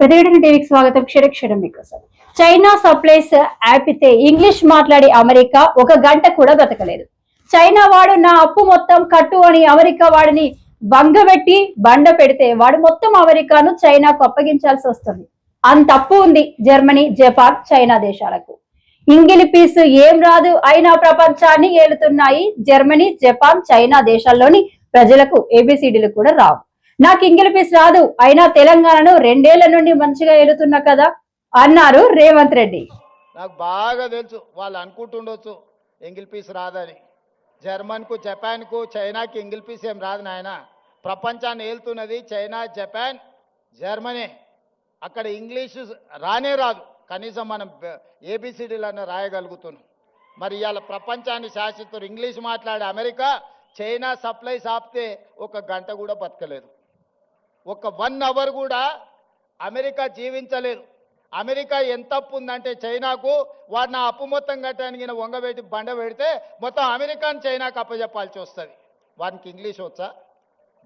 ప్రతిఘటన టీవీకి స్వాగతం. క్షరక్షరం మీకోసం. చైనా సప్లైస్ ఆపితే ఇంగ్లీష్ మాట్లాడి అమెరికా ఒక గంట కూడా బతకలేదు. చైనా వాడు నా అప్పు మొత్తం కట్టు అని అమెరికా వాడిని బంగబెట్టి బండ పెడితే వాడు మొత్తం అమెరికాను చైనాకు అప్పగించాల్సి వస్తుంది. అంత అప్పు ఉంది జర్మనీ జపాన్ చైనా దేశాలకు. ఇంగిలి పీసు ఏం రాదు అయినా ప్రపంచాన్ని ఏలుతున్నాయి జర్మనీ జపాన్ చైనా దేశాల్లోని ప్రజలకు ఏబిసిడీలు కూడా రావు. నాకు ఇంగిలి పీస్ రాదు. అయినా తెలంగాణను రెండేళ్ళ నుండి మంచిగా ఏలుతున్నా కదా అన్నారు రేవంత్ రెడ్డి. నాకు బాగా తెలుసు వాళ్ళు అనుకుంటుండొచ్చు ఇంగిల్ పీస్ రాదని. జర్మన్కు జపాన్కు చైనాకి ఇంగిల్ పీస్ ఏం రాదు నాయన. ప్రపంచాన్ని ఏలుతున్నది చైనా జపాన్ జర్మనీ. అక్కడ ఇంగ్లీషు రానే రాదు. కనీసం మనం ఏబిసిడీలన్న రాయగలుగుతున్నాం. మరి ఇవాళ ప్రపంచాన్ని శాసిస్తారు ఇంగ్లీష్ మాట్లాడే అమెరికా చైనా సప్లైస్ ఆపితే ఒక గంట కూడా బతకలేదు. ఒక వన్ అవర్ కూడా అమెరికా జీవించలేదు. అమెరికా ఎంత అప్పు ఉందంటే చైనాకు వాడు నా అప్పు మొత్తం కట్టడానికి వంగ వంగబెట్టి బండ పెడితే మొత్తం అమెరికాని చైనాకు అప్పచెప్పాల్సి వస్తుంది. వానికి ఇంగ్లీష్ వచ్చా?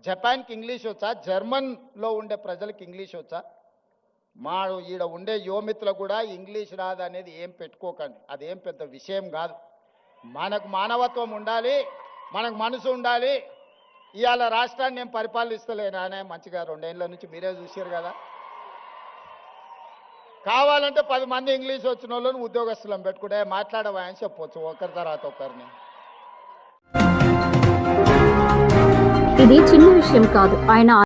జపాన్కి ఇంగ్లీష్ వచ్చా? జర్మన్లో ఉండే ప్రజలకు ఇంగ్లీష్ వచ్చా? మా ఈడ ఉండే యువమిత్రులకు కూడా ఇంగ్లీష్ రాదు అనేది ఏం పెట్టుకోకండి. అదేం పెద్ద విషయం కాదు. మనకు మానవత్వం ఉండాలి మనకు మనసు ఉండాలి ఇవాళ రాష్ట్రాన్ని నేను పరిపాలిస్తలేను ఆయన మంచిగా రెండేళ్ళ నుంచి మీరే చూసారు కదా. కావాలంటే పది మంది ఇంగ్లీష్ వచ్చిన వాళ్ళని ఉద్యోగస్తులను పెట్టుకుంటే మాట్లాడవా అని చెప్పొచ్చు ఒకరి తర్వాత ఒకరిని. ఇది చిన్న విషయం కాదు ఆయన